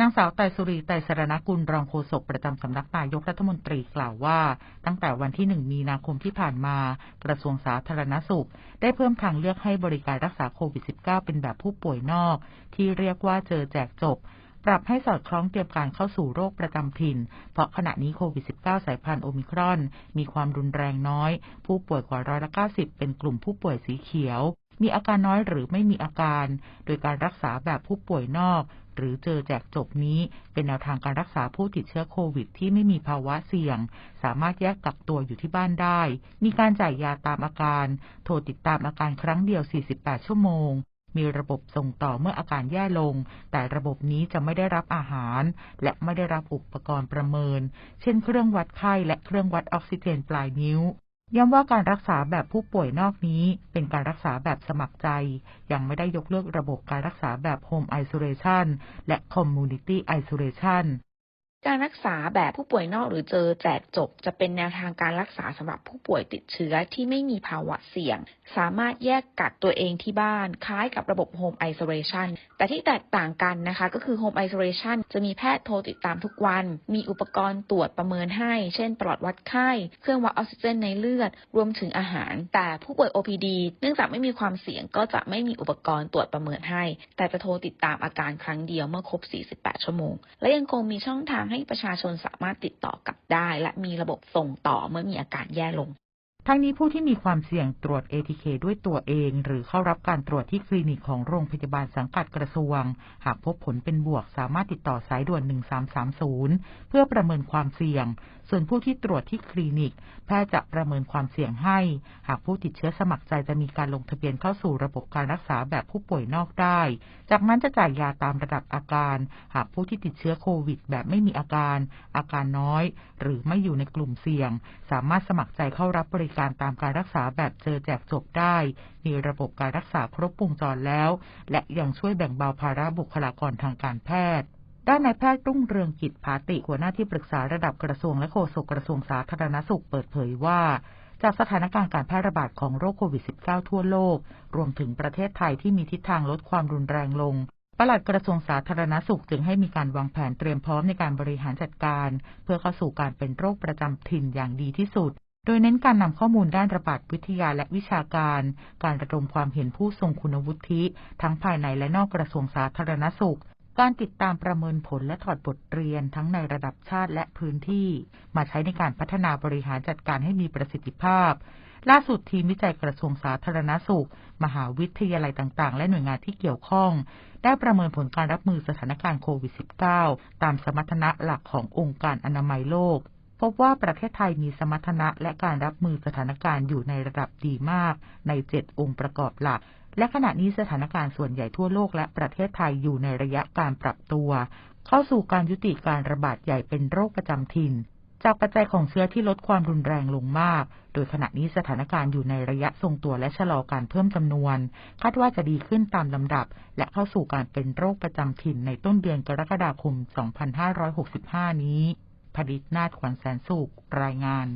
นางสาวไตสุรีไตสรณกุลรองโฆษกประจำสำนักนายกรัฐมนตรีกล่าวว่า ตั้งแต่วันที่ 1 มีนาคมที่ผ่านมา กระทรวงสาธารณสุข ได้เพิ่มทางเลือกให้บริการรักษาโควิด -19 เป็นแบบผู้ป่วยนอก ที่เรียกว่าเจอแจกจบ ปรับให้สอดคล้องเตรียมการเข้าสู่โรคประจำถิ่น เพราะขณะนี้โควิด -19 สายพันธุ์โอมิครอน มีความรุนแรงน้อย ผู้ป่วยกว่าร้อยละ90 เป็นกลุ่มผู้ป่วยสีเขียว มีอาการน้อยหรือไม่มีอาการ โดยการรักษาแบบผู้ป่วยนอก หรือเจอแจกจบนี้ เป็นแนวทางการรักษาผู้ติดเชื้อโควิดที่ไม่มีภาวะเสี่ยง สามารถแยกกักตัวอยู่ที่บ้านได้ มีการจ่ายยาตามอาการ โทรติดตามอาการครั้งเดียว 48 ชั่วโมงมีระบบส่งต่อเมื่ออาการแย่ลง แต่ระบบนี้จะไม่ได้รับอาหาร และไม่ได้รับอุปกรณ์ประเมิน เช่นเครื่องวัดไข้และเครื่องวัดออกซิเจนปลายนิ้ว ย้ำว่าการรักษาแบบผู้ป่วยนอกนี้ เป็นการรักษาแบบสมัครใจ ยังไม่ได้ยกเลิกระบบการรักษาแบบ Home Isolation และ Community Isolation การรักษาแบบผู้ป่วยนอกหรือเจอแจกจบ จะเป็นแนวทางการรักษาสำหรับผู้ป่วยติดเชื้อที่ไม่มีภาวะเสี่ยง สามารถแยกกักตัวเองที่บ้าน คล้ายกับระบบ Home Isolation แต่ที่แตกต่างกันนะคะก็คือ Home Isolation จะมีแพทย์โทรติดตามทุกวัน มีอุปกรณ์ตรวจประเมินให้ เช่นปลอดวัดไข้ เครื่องวัดออกซิเจนในเลือด รวมถึงอาหาร แต่ผู้ป่วย OPD เนื่องจากไม่มีความเสี่ยงก็จะไม่มีอุปกรณ์ตรวจประเมินให้ แต่จะโทรติดตามอาการครั้งเดียวเมื่อครบ 48 ชั่วโมง และยังคงมีช่องทางให้ประชาชนสามารถติดต่อกลับได้ และมีระบบส่งต่อเมื่อมีอาการแย่ลง ทั้งนี้ผู้ที่มีความเสี่ยงตรวจ ATK ด้วยตัวเอง หรือเข้ารับการตรวจที่คลินิกของโรงพยาบาลสังกัดกระทรวง หากพบผลเป็นบวกสามารถติดต่อสายด่วน 1330 เพื่อประเมินความเสี่ยง ส่วนผู้ที่ตรวจที่คลินิก แพทย์จะประเมินความเสี่ยงให้ หากผู้ติดเชื้อสมัครใจจะมีการลงทะเบียนเข้าสู่ระบบการรักษาแบบผู้ป่วยนอกได้ จากนั้นจะจ่ายยาตามระดับอาการ หากผู้ที่ติดเชื้อโควิด แบบไม่มีอาการ อาการน้อย หรือไม่อยู่ในกลุ่มเสี่ยง สามารถสมัครใจเข้ารับบริการตามการรักษาแบบเจอแจกจบได้ มีระบบการรักษาครบวงจรแล้ว และยังช่วยแบ่งเบาภาระบุคลากรทางการแพทย์ด้านนายแพทย์รุ่งเรืองกิจภาติหัวหน้าที่ปรึกษาระดับกระทรวงและโฆษกกระทรวงสาธารณสุขเปิดเผยว่า จากสถานการณ์การแพร่ระบาดของโรคโควิด -19 ทั่วโลก รวมถึงประเทศไทยที่มีทิศทางลดความรุนแรงลงปลัดกระทรวงสาธารณสุขจึงให้มีการวางแผนเตรียมพร้อมในการบริหารจัดการ เพื่อเข้าสู่การเป็นโรคประจำถิ่นอย่างดีที่สุด โดยเน้นการนำข้อมูลด้านระบาดวิทยาและวิชาการ การระดมความเห็นผู้ทรงคุณวุฒิ ทั้งภายในและนอกกระทรวงสาธารณสุข การติดตามประเมินผลและถอดบทเรียนทั้งในระดับชาติและพื้นที่ มาใช้ในการพัฒนาบริหารจัดการให้มีประสิทธิภาพ ล่าสุดทีมวิจัยกระทรวงสาธารณสุข มหาวิทยาลัยต่างๆ และหน่วยงานที่เกี่ยวข้อง ได้ประเมินผลการรับมือสถานการณ์โควิด -19 ตามสมรรถนะหลักขององค์การอนามัยโลก พบว่าประเทศไทยมีสมรรถนะและการรับมือสถานการณ์อยู่ในระดับดีมาก ใน7องค์ประกอบหลัก และขณะนี้สถานการณ์ส่วนใหญ่ทั่วโลกและประเทศไทยอยู่ในระยะการปรับตัว เข้าสู่การยุติการระบาดใหญ่เป็นโรคประจำถิ่น จากปัจจัยของเชื้อที่ลดความรุนแรงลงมาก โดยขณะนี้สถานการณ์อยู่ในระยะทรงตัวและชะลอการเพิ่มจำนวน คาดว่าจะดีขึ้นตามลำดับ และเข้าสู่การเป็นโรคประจำถิ่นในต้นเดือนกรกฎาคม 2565 นี้ ผลิตนาฏขวัญแสนสุขรายงาน